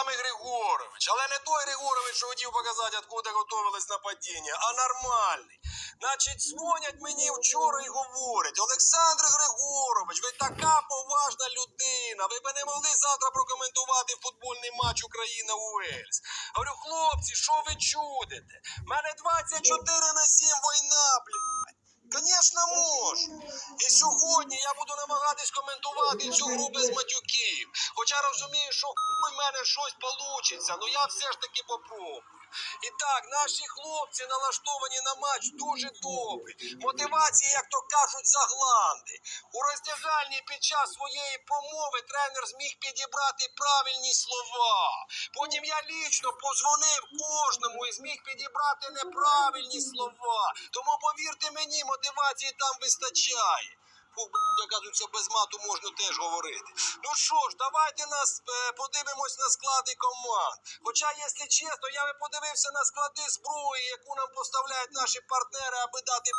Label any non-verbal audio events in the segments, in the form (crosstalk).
саме Григорович, але не той Григорович, що хотів показати, откуда готовились нападіння, а нормальний. Значить, дзвонять мені вчора і говорять, Олександр Григорович, ви така поважна людина. Ви б не могли завтра прокоментувати футбольний матч Україна Уельс. Говорю, хлопці, що ви чудите? У мене 24 на 7 війна, блядь. Звісно, можу. І сьогодні я буду намагатись коментувати цю гру без матюків. Хоча розумію, що в мене щось получиться, ну я все ж таки попробую. І так, наші хлопці налаштовані на матч дуже добре. Мотивація, як то кажуть, загланди. У роздягальні під час своєї промови тренер зміг підібрати правильні слова. Потім я лічно позвонив кожному і зміг підібрати неправильні слова. Мені, мотивації там вистачає. Фу, блядь, оказується, без мату можна теж говорити. Ну що ж, давайте нас е, подивимось на склади команд. Хоча, якщо чесно, я би подивився на склади зброї, яку нам поставляють наші партнери, аби дати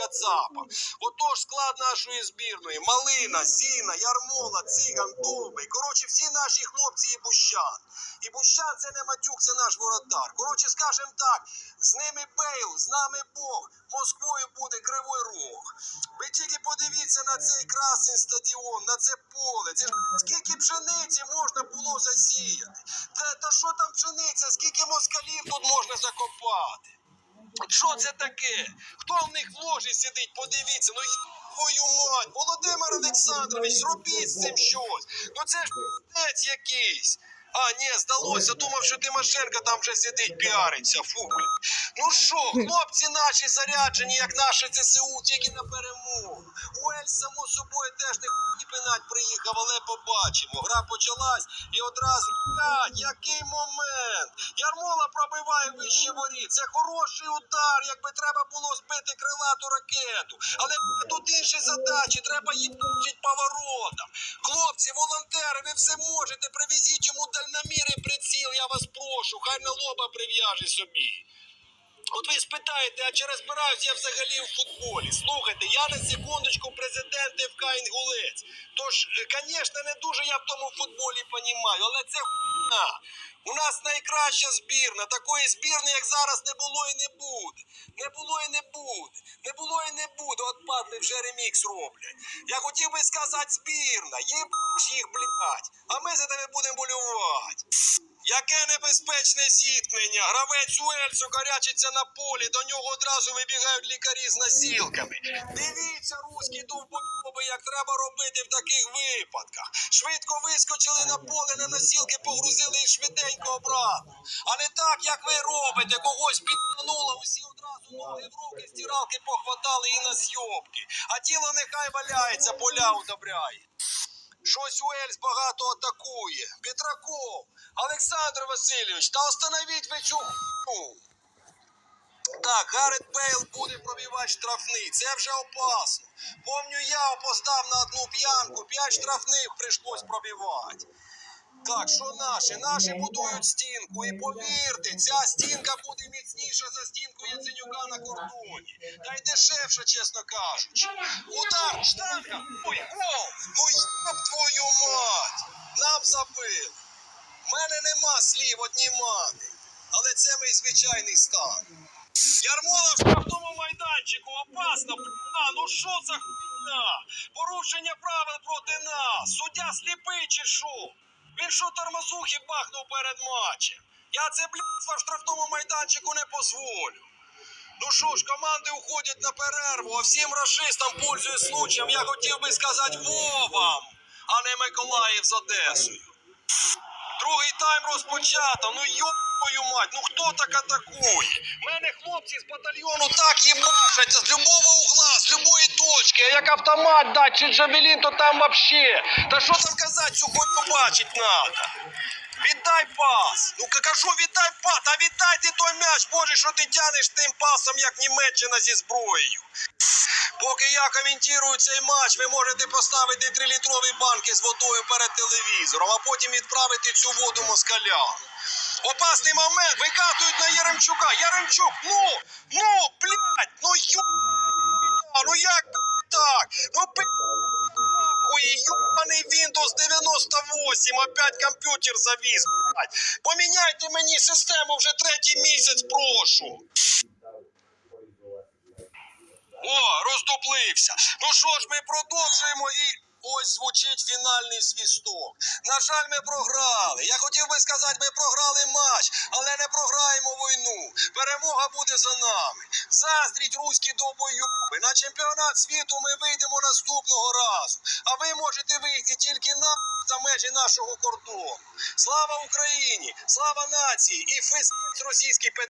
кацапа. Отож, склад нашої збірної: Малина, Зіна, Ярмола, Циган, Довбий. Коротше, всі наші хлопці і Бущан. І Бущан це не матюк, це наш воротар. Коротше, скажем так, з ними Бейл, з нами Бог, Москвою буде скільки тут можна закопати? Що це таке? Хто в них в ложі сидить? Подивіться, ну твою мать, Володимир Олександрович, зробіть з цим щось. Ну це ж пиздець якийсь. А, ні, здалося, думав, що Тимошенко там вже сидить, піариться. Фу. Ну що, (laughs) хлопці наші заряджені, як наші ЗСУ, тільки на перемогу. Пинать побачимо. Гра почалась і одразу, блядь, який момент. Ярмола пробиває вище воріт. Це хороший удар, якби треба було збити крилату ракету. Але тут інші задачі, треба їбучить поворотам. Хлопці, волонтери, ви все можете. Привезіть йому дальномір і приціл, я вас прошу. Хай на лоба прив'яже собі. От ви спитаєте, а чи розбираюсь я взагалі в футболі? Слухайте, я на секундочку президент ФК Інгулець. Тож, звісно, не дуже я в тому футболі понімаю, але це хуйня. У нас найкраща збірна. Такої збірни, як зараз, не було і не буде. Не було і не буде. Не було і не буде. От падли вже ремікс роблять. Я хотів би сказати збірна. Єбаш їх, блядь. А ми за тебе будемо болювати. Яке небезпечне зіткнення! Гравець Уельсу гарячиться на полі, до нього одразу вибігають лікарі з насілками. Дивіться, руські довбойоби, як треба робити в таких випадках. Швидко вискочили на поле, на носілки погрузили і швиденько обратно. А не так, як ви робите, когось підтянуло, усі одразу ноги в руки, стиралки похватали і на зйобки. А тіло нехай валяється, поля удобряє. Щось Уельс багато атакує. Петраков, Олександр Васильович, та остановіть ви цю ху. Так, Гаррет Бейл буде пробивати штрафний. Це вже опасно. Помню, я опоздав на одну п'янку, п'ять штрафних прийшлось пробивати. Так, що наші? Наші будують стінку. І повірте, ця стінка буде міцніша за стінку Яценюка на кордоні. Та й дешевше, чесно кажучи. Удар, штанга, ой, гол! Ну ёб твою мать! Нам забили. В мене нема слів, одні мати. Але це мій звичайний стан. Ярмола в штрафному майданчику, опасно, бля, ну що за хуйня? Порушення правил проти нас. Суддя сліпий чи що? Він що тормозухи бахнув перед матчем? Я це блядство в штрафному майданчику не позволю. Ну що ж, команди уходять на перерву, а всім расистам пользуюсь случаєм, я хотів би сказати Вовам, а не Миколаїв з Одесою. Другий тайм розпочато. Ну йою мать, ну хто так атакує? Мене хлопці з батальйону так їбашать з любого угла, з любої точки. А як автомат дать чи джавелін, то там вообще. Та що там казати, хуйню бачить надо. Віддай пас. Ну кажу, віддай пас. Та віддай ти той м'яч, боже, що ти тянеш тим пасом, як Німеччина зі зброєю. Поки я коментую цей матч, ви можете поставити 3-літрові банки з водою перед телевізором, а потім відправити цю воду москалям. Опасний момент, викатують на Яремчука. Яремчук, ну, ну, блядь, ну ю... Ну як так? Ну нахуй, ёбаний Windows 98, опять комп'ютер завіз, блядь. Поміняйте мені систему вже третій місяць, прошу. О, роздуплився. Ну що ж, ми продовжуємо і. Ось звучить фінальний свісток. На жаль, ми програли. Я хотів би сказати, ми програли матч, але не програємо війну. Перемога буде за нами. Заздріть руські довбойоби. На чемпіонат світу ми вийдемо наступного разу. А ви можете вийти тільки на за межі нашого кордону. Слава Україні! Слава нації! І физ російський.